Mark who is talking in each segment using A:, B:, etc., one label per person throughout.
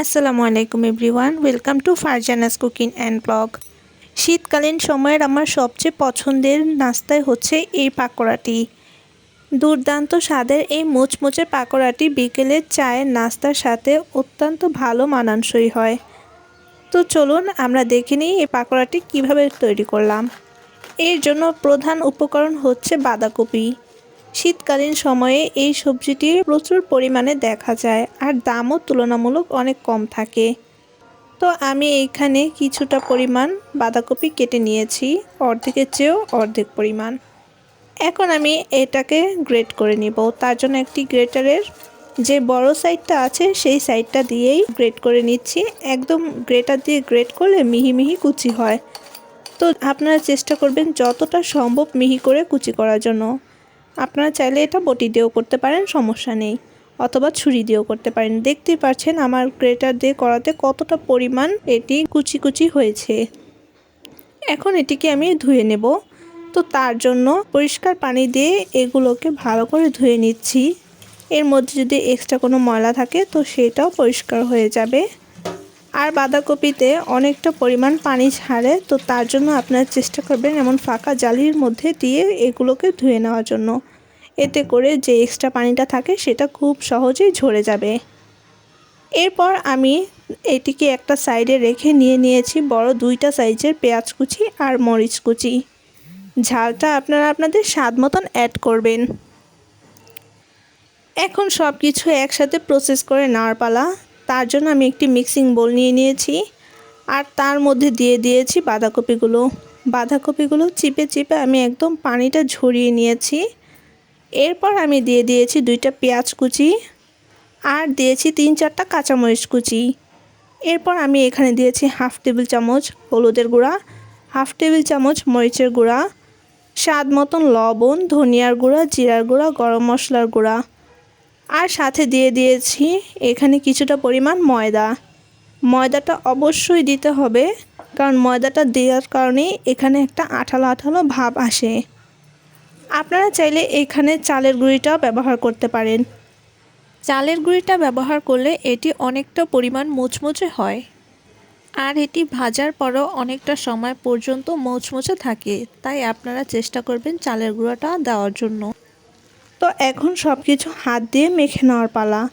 A: আসসালামু আলাইকুম everyone welcome to Farzana's cooking and blog শীতকালীন সময়ের আমার সবচেয়ে পছন্দের নাস্তায় হচ্ছে এই পাকোড়াটি। দুর্দান্ত স্বাদের এই মুচমুচে পাকোড়াটি বিকেলের চায়ের নাস্তার সাথে অত্যন্ত ভালো মানানসই হয়। তো চলুন আমরা দেখে নিই এই পাকোড়াটি কীভাবে তৈরি করলাম। এর জন্য প্রধান উপকরণ হচ্ছে বাঁধাকপি। শীতকালীন সময়ে এই সবজিটি প্রচুর পরিমাণে দেখা যায় আর দামও তুলনামূলক অনেক কম থাকে। তো আমি এইখানে কিছুটা পরিমাণ বাঁধাকপি কেটে নিয়েছি, অর্ধেকের চেয়েও অর্ধেক পরিমাণ। এখন আমি এটাকে গ্রেট করে নিব। তার জন্য একটি গ্রেটারের যে বড় সাইডটা আছে সেই সাইডটা দিয়েই গ্রেট করে নিচ্ছি। একদম গ্রেটার দিয়ে গ্রেট করলে মিহি মিহি কুচি হয়। তো আপনারা চেষ্টা করবেন যতটা সম্ভব মিহি করে কুচি করার জন্য। আপনারা চাইলে এটা বটি দিয়েও করতে পারেন, সমস্যা নেই। অথবা ছুরি দিয়েও করতে পারেন। দেখতেই পাচ্ছেন আমার গ্রেটার দিয়ে করাতে কতটা পরিমাণ এটি কুচি কুচি হয়েছে। এখন এটিকে আমি ধুয়ে নেব। তো তার জন্য পরিষ্কার পানি দিয়ে এগুলোকে ভালো করে ধুয়ে নিচ্ছি। এর মধ্যে যদি এক্সট্রা কোনো ময়লা থাকে, তো সেটাও পরিষ্কার হয়ে যাবে। আর বাঁধাকপিতে অনেকটা পরিমাণ পানি ছাড়ে, তো তার জন্য আপনারা চেষ্টা করবেন এমন ফাঁকা জালির মধ্যে দিয়ে এগুলোকে ধুয়ে নেওয়ার জন্য। এতে করে যে এক্সট্রা পানিটা থাকে সেটা খুব সহজেই ঝরে যাবে। এরপর আমি এটিকে একটা সাইডে রেখে নিয়ে নিয়েছি বড় দুইটা সাইজের পেঁয়াজ কুচি আর মরিচ কুচি। ঝালটা আপনারা আপনাদের স্বাদ মতন অ্যাড করবেন। এখন সব কিছু একসাথে প্রসেস করে নেওয়ার পালা। তার জন্য আমি একটি মিক্সিং বোল নিয়ে নিয়েছি। আর তার মধ্যে দিয়ে দিয়েছি বাঁধাকপিগুলো। বাঁধাকপিগুলো চিপে চিপে আমি একদম পানিটা ঝরিয়ে নিয়েছি। এরপর আমি দিয়ে দিয়েছি দুইটা পেঁয়াজ কুচি আর দিয়েছি তিন চারটা কাঁচামরিচ কুচি। এরপর আমি এখানে দিয়েছি হাফ টেবিল চামচ হলুদের গুঁড়া, হাফ টেবিল চামচ মরিচের গুঁড়া, স্বাদ মতন লবণ, ধনিয়ার গুঁড়া, জিরার গুঁড়া, গরম মশলার গুঁড়া। আর সাথে দিয়ে দিয়েছি এখানে কিছুটা পরিমাণ ময়দা। ময়দাটা অবশ্যই দিতে হবে, কারণ ময়দাটা দেওয়ার কারণে এখানে একটা আঠালো আঠালো ভাব আসে। আপনারা চাইলে এখানে চালের গুঁড়িটাও ব্যবহার করতে পারেন। চালের গুঁড়িটা ব্যবহার করলে এটি অনেকটা পরিমাণ মুচমুচে হয়। আর এটি ভাজার পরও অনেকটা সময় পর্যন্ত মুচমুচে থাকে, তাই আপনারা চেষ্টা করবেন চালের গুঁড়োটা দেওয়ার জন্য। এখন সব কিছু হাত দিয়ে মেখে নেওয়ার পালা।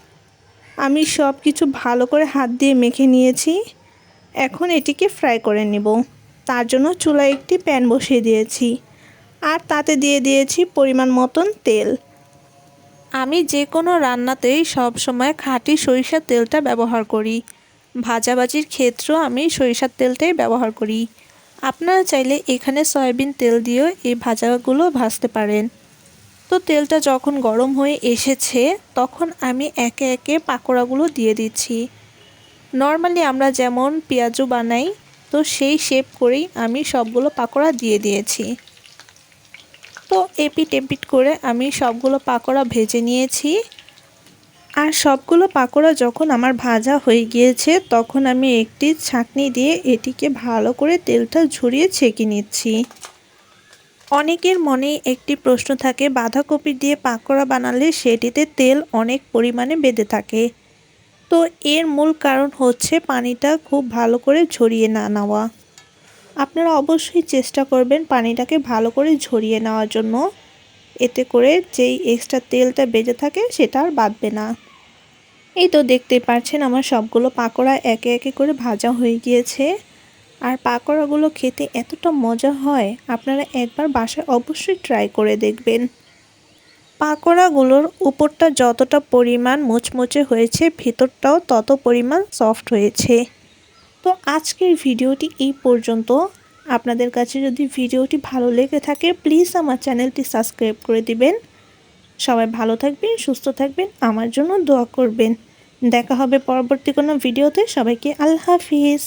A: আমি সব কিছু ভালো করে হাত দিয়ে মেখে নিয়েছি। এখন এটিকে ফ্রাই করে নেব। তার জন্য চুলায় একটি প্যান বসিয়ে দিয়েছি। আর তাতে দিয়ে দিয়েছি পরিমাণ মতন তেল। আমি যে কোনো রান্নাতেই সব সময় খাঁটি সরিষার তেলটা ব্যবহার করি। ভাজাভাজির ক্ষেত্রেও আমি সরিষার তেলটাই ব্যবহার করি। আপনারা চাইলে এখানে সয়াবিন তেল দিয়েও এই ভাজাগুলো ভাজতে পারেন। তো তেলটা যখন গরম হয়ে এসেছে, তখন আমি একে একে পাকোড়াগুলো দিয়ে দিচ্ছি। নর্মালি আমরা যেমন পেঁয়াজু বানাই, তো সেই শেপ করেই আমি সবগুলো পাকোড়া দিয়ে দিয়েছি। তো এপিট এপিট করে আমি সবগুলো পাকোড়া ভেজে নিয়েছি। আর সবগুলো পাকোড়া যখন আমার ভাজা হয়ে গিয়েছে, তখন আমি একটি ছাঁকনি দিয়ে এটিকে ভালো করে তেলটা ঝরিয়ে ছেঁকে নিচ্ছি। অনেকের মনে একটি প্রশ্ন থাকে, বাঁধাকপি দিয়ে পাকোড়া বানালে সেটিতে তেল অনেক পরিমাণে বেঁধে থাকে। তো এর মূল কারণ হচ্ছে পানিটা খুব ভালো করে ঝরিয়ে না নেওয়া। আপনারা অবশ্যই চেষ্টা করবেন পানিটাকে ভালো করে ঝরিয়ে নেওয়ার জন্য। এতে করে যেই এক্সট্রা তেলটা বেজে থাকে সেটা আর বাঁধবে না। এই তো দেখতেই পাচ্ছেন আমার সবগুলো পাকোড়া একে একে করে ভাজা হয়ে গিয়েছে। আর পাকোড়াগুলো খেতে এতটা মজা হয়, আপনারা একবার বাসায় অবশ্যই ট্রাই করে দেখবেন। পাকোড়াগুলোর উপরটা যতটা পরিমাণ মুচমুচে হয়েছে, ভেতরটাও তত পরিমাণ সফট হয়েছে। তো আজকের ভিডিওটি এই পর্যন্ত। আপনাদের কাছে যদি ভিডিওটি ভালো লেগে থাকে প্লিজ আমার চ্যানেলটি সাবস্ক্রাইব করে দিবেন। সবাই ভালো থাকবেন, সুস্থ থাকবেন, আমার জন্য দোয়া করবেন। দেখা হবে পরবর্তী কোনো ভিডিওতে। সবাইকে আল্লাহ হাফিজ।